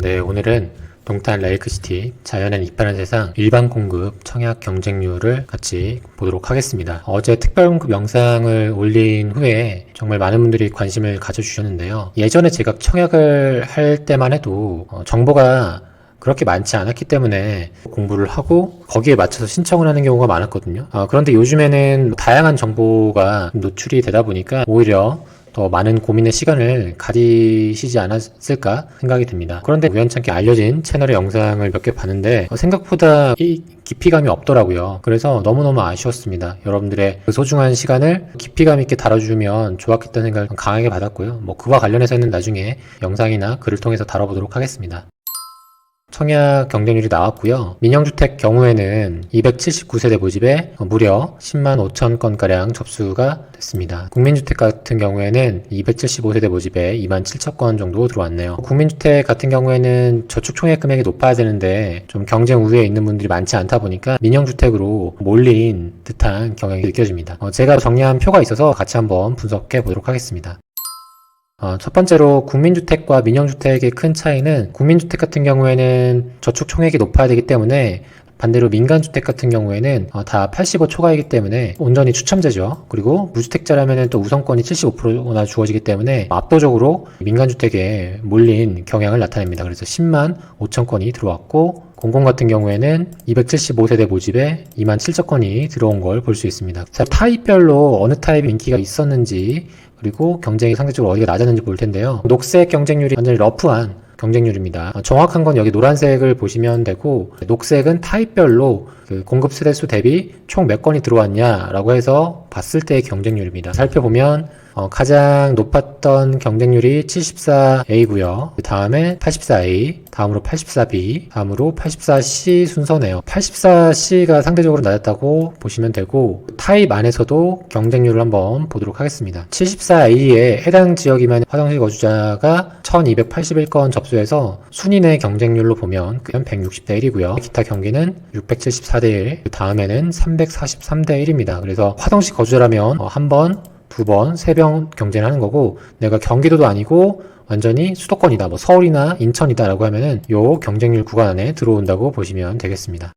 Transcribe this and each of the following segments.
네, 오늘은 동탄 레이크시티 자연엔 이빠른 세상 일반 공급 청약 경쟁률을 같이 보도록 하겠습니다. 어제 특별 공급 영상을 올린 후에 정말 많은 분들이 관심을 가져주셨는데요. 예전에 제가 청약을 할 때만 해도 어, 정보가 그렇게 많지 않았기 때문에 공부를 하고 거기에 맞춰서 신청을 하는 경우가 많았거든요. 어, 그런데 요즘에는 다양한 정보가 노출이 되다 보니까 오히려 더 많은 고민의 시간을 가지시지 않았을까 생각이 듭니다. 그런데 우연찮게 알려진 채널의 영상을 몇 개 봤는데 어, 생각보다 이 깊이감이 없더라고요. 그래서 너무너무 아쉬웠습니다. 여러분들의 그 소중한 시간을 깊이감 있게 다뤄주면 좋았겠다는 생각을 강하게 받았고요. 뭐 그와 관련해서는 나중에 영상이나 글을 통해서 다뤄보도록 하겠습니다. 청약 경쟁률이 나왔고요. 민영주택 경우에는 279세대 모집에 무려 10만 5천 건가량 접수가 됐습니다. 국민주택 같은 경우에는 275세대 모집에 2만 7천 건 정도 들어왔네요. 국민주택 같은 경우에는 저축 총액 금액이 높아야 되는데 좀 경쟁 우위에 있는 분들이 많지 않다 보니까 민영주택으로 몰린 듯한 경향이 느껴집니다. 어, 제가 정리한 표가 있어서 같이 한번 분석해 보도록 하겠습니다. 어, 첫 번째로 국민주택과 민영주택의 큰 차이는 국민주택 같은 경우에는 저축 총액이 높아야 되기 때문에 반대로 민간주택 같은 경우에는 어, 다85 초과이기 때문에 온전히 추첨제죠. 그리고 무주택자라면 또 우선권이 75%나 주어지기 때문에 압도적으로 민간주택에 몰린 경향을 나타냅니다. 그래서 10만 5천 건이 들어왔고 공공 같은 경우에는 275세대 모집에 2만 7천 건이 들어온 걸 볼 수 있습니다. 자, 타입별로 어느 타입이 인기가 있었는지 그리고 경쟁이 상대적으로 어디가 낮았는지 볼 텐데요. 녹색 경쟁률이 완전히 러프한 경쟁률입니다. 어, 정확한 건 여기 노란색을 보시면 되고 녹색은 타입별로 그 공급 세대수 대비 총 몇 건이 들어왔냐라고 해서 봤을 때의 경쟁률입니다. 살펴보면 어, 가장 높았던 경쟁률이 74A고요. 그 다음에 84A, 다음으로 84B, 다음으로 84C 순서네요. 84C가 상대적으로 낮았다고 보시면 되고 타입 안에서도 경쟁률을 한번 보도록 하겠습니다. 74A에 해당 지역이면 화장실 거주자가 1281건 접수해서 순위 내 경쟁률로 보면 그냥 160대 1이고요. 기타 경기는 674대 1, 그 다음에는 343대 1입니다. 그래서 화장실 거주자라면 어, 한 번, 두 번, 세 번 경쟁을 하는 거고 내가 경기도도 아니고 완전히 수도권이다, 뭐 서울이나 인천이다라고 하면은 요 경쟁률 구간 안에 들어온다고 보시면 되겠습니다.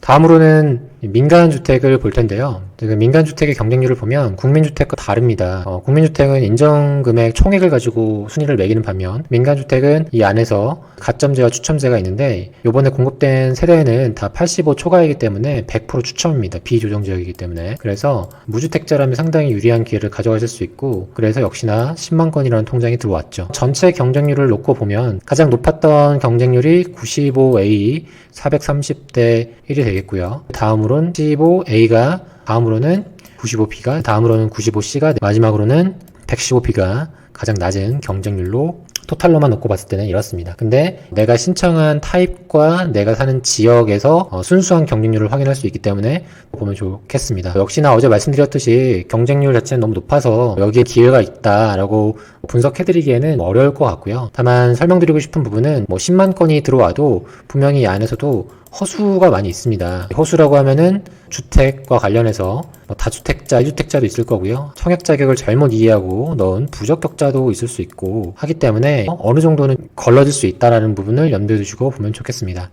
다음으로는 민간 주택을 볼 텐데요. 지금 민간 주택의 경쟁률을 보면 국민주택과 다릅니다. 어, 국민주택은 인정금액 총액을 가지고 순위를 매기는 반면 민간 주택은 이 안에서 가점제와 추첨제가 있는데 요번에 공급된 세대에는 다 85 초과이기 때문에 100% 추첨입니다. 비조정 지역이기 때문에 그래서 무주택자라면 상당히 유리한 기회를 가져가실 수 있고 그래서 역시나 10만 건이라는 통장이 들어왔죠. 전체 경쟁률을 놓고 보면 가장 높았던 경쟁률이 95A 430대 1이 되겠고요. 다음으로 는 15A가 다음으로는 95B가 다음으로는 95C가 마지막으로는 115B가 가장 낮은 경쟁률로 토탈로만 놓고 봤을 때는 이렇습니다. 근데 내가 신청한 타입과 내가 사는 지역에서 어, 순수한 경쟁률을 확인할 수 있기 때문에 보면 좋겠습니다. 역시나 어제 말씀드렸듯이 경쟁률 자체는 너무 높아서 여기에 기회가 있다라고 분석해드리기에는 어려울 것 같고요. 다만 설명드리고 싶은 부분은 뭐 10만 건이 들어와도 분명히 이 안에서도 허수가 많이 있습니다. 허수라고 하면은 주택과 관련해서 뭐 다주택자, 1주택자도 있을 거고요. 청약 자격을 잘못 이해하고 넣은 부적격자도 있을 수 있고 하기 때문에 어느 정도는 걸러질 수 있다라는 부분을 염두에 두시고 보면 좋겠습니다.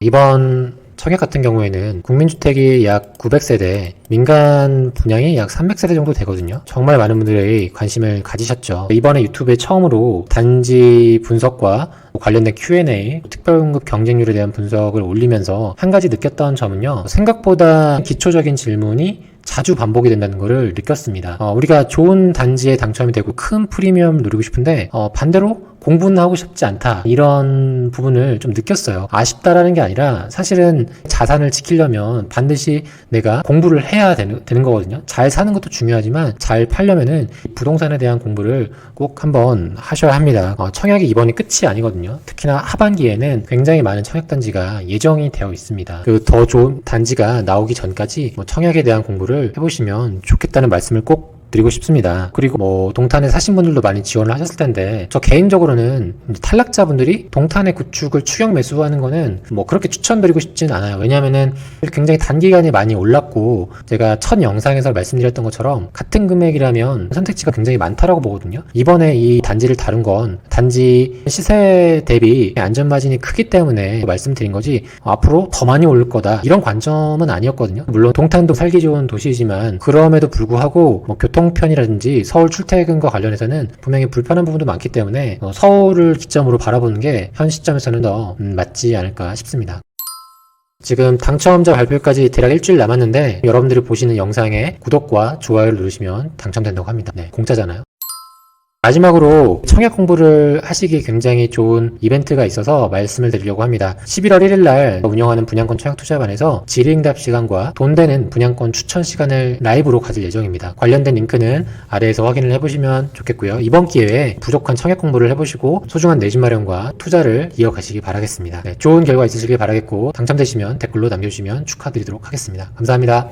이번 청약 같은 경우에는 국민주택이 약 900세대, 민간 분양이 약 300세대 정도 되거든요. 정말 많은 분들이 관심을 가지셨죠. 이번에 유튜브에 처음으로 단지 분석과 관련된 Q&A, 특별공급 경쟁률에 대한 분석을 올리면서 한 가지 느꼈던 점은요. 생각보다 기초적인 질문이 자주 반복이 된다는 것을 느꼈습니다. 어, 우리가 좋은 단지에 당첨이 되고 큰 프리미엄 누리고 싶은데 어, 반대로 공부는 하고 싶지 않다 이런 부분을 좀 느꼈어요. 아쉽다라는 게 아니라 사실은 자산을 지키려면 반드시 내가 공부를 해야 되는, 되는 거거든요. 잘 사는 것도 중요하지만 잘 팔려면은 부동산에 대한 공부를 꼭 한번 하셔야 합니다. 어, 청약이 이번이 끝이 아니거든요. 특히나 하반기에는 굉장히 많은 청약 단지가 예정이 되어 있습니다. 그 더 좋은 단지가 나오기 전까지 뭐 청약에 대한 공부를 해보시면 좋겠다는 말씀을 꼭 드리고 싶습니다. 그리고 뭐 동탄에 사신 분들도 많이 지원을 하셨을 텐데 저 개인적으로는 탈락자분들이 동탄의 구축을 추격 매수하는 거는 뭐 그렇게 추천드리고 싶진 않아요. 왜냐면은 굉장히 단기간에 많이 올랐고 제가 첫 영상에서 말씀드렸던 것처럼 같은 금액이라면 선택지가 굉장히 많다라고 보거든요. 이번에 이 단지를 다룬 건 단지 시세 대비 안전 마진이 크기 때문에 말씀드린 거지 앞으로 더 많이 오를 거다 이런 관점은 아니었거든요. 물론 동탄도 살기 좋은 도시이지만 그럼에도 불구하고 뭐 교통편이라든지 서울 출퇴근과 관련해서는 분명히 불편한 부분도 많기 때문에 어, 서울을 기점으로 바라보는 게 현 시점에서는 더 음, 맞지 않을까 싶습니다. 지금 당첨자 발표까지 대략 일주일 남았는데 여러분들이 보시는 영상에 구독과 좋아요를 누르시면 당첨된다고 합니다. 네, 공짜잖아요. 마지막으로 청약 공부를 하시기 굉장히 좋은 이벤트가 있어서 말씀을 드리려고 합니다. 11월 1일 날 운영하는 분양권 청약 투자반에서 질의응답 시간과 돈 되는 분양권 추천 시간을 라이브로 가질 예정입니다. 관련된 링크는 아래에서 확인을 해보시면 좋겠고요. 이번 기회에 부족한 청약 공부를 해보시고 소중한 내 집 마련과 투자를 이어가시기 바라겠습니다. 네, 좋은 결과 있으시길 바라겠고 당첨되시면 댓글로 남겨주시면 축하드리도록 하겠습니다. 감사합니다.